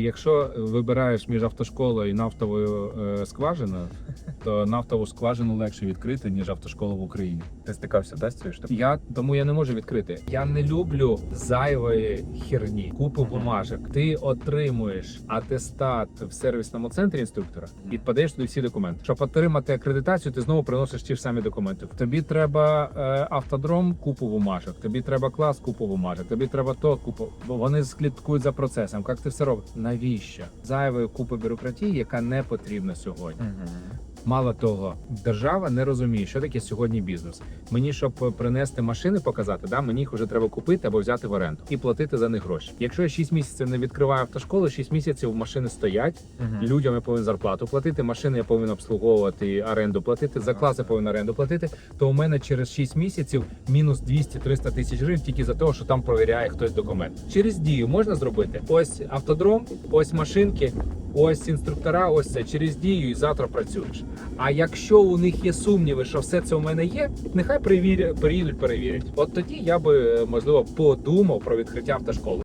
Якщо вибираєш між автошколою і нафтовою е, скважиною, то нафтову скважину легше відкрити, ніж автошколу в Україні. Ти стикався да, з цією штукою? Я тому я не можу відкрити. Я не люблю зайвої херні, купу бумажок. Ти отримуєш атестат в сервісному центрі інструктора і подаєш туди всі документи. Щоб отримати акредитацію, ти знову приносиш ті ж самі документи. Тобі треба е, автодром, купу бумажок. Тобі треба клас, купу бумажок. Тобі треба то купу. Вони слідкують за процесом. Як ти все робиш? Навіщо? Зайвої купи бюрократії, яка не потрібна сьогодні. Мало того, держава не розуміє, що таке сьогодні бізнес. Мені, щоб принести машини, показати, да, мені їх вже треба купити або взяти в оренду і платити за них гроші. Якщо я 6 місяців не відкриваю автошколу, 6 місяців машини стоять. Людям я повинен зарплату платити, машини я повинен обслуговувати, оренду платити, за клас я повинен оренду платити. То у мене через 6 місяців мінус 200-300 тисяч гривень тільки за того, що там провіряє хтось документ. Через дію можна зробити ось автодром, ось машинки. Ось інструктора, ось це через дію, і завтра працюєш. А якщо у них є сумніви, що все це у мене є, нехай приїдуть, перевірять. От тоді я би можливо подумав про відкриття автошколи.